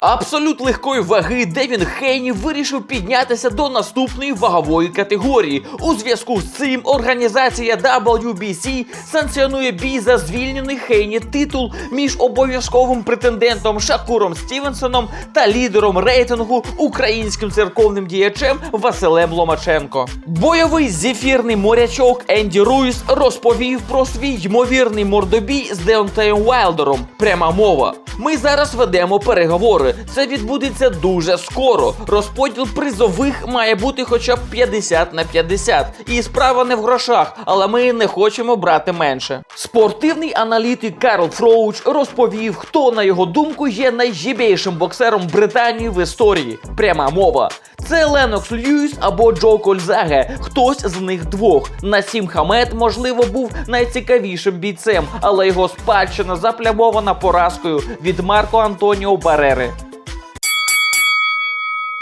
Абсолют легкої ваги Девін Хейні вирішив піднятися до наступної вагової категорії. У зв'язку з цим організація WBC санкціонує бій за звільнений Хейні титул між обов'язковим претендентом Шакуром Стівенсоном та лідером рейтингу українським церковним діячем Василем Ломаченко. Бойовий зефірний морячок Енді Руїс розповів про свій ймовірний мордобій з Деонтеєм Уайлдером. Пряма мова. Ми зараз ведемо переговори. Це відбудеться дуже скоро. Розподіл призових має бути хоча б 50 на 50. І справа не в грошах, але ми не хочемо брати менше. Спортивний аналітик Карл Фроуч розповів, хто на його думку є найжібейшим боксером Британії в історії. Пряма мова. Це Ленокс Льюіс або Джо Кользаге. Хтось з них двох. Насім Хамет, можливо, був найцікавішим бійцем, але його спадщина заплямована поразкою від Марко Антоніо Барери.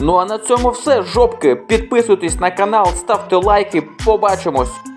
Ну а на цьому все, жопки. Підписуйтесь на канал, ставте лайки. Побачимось.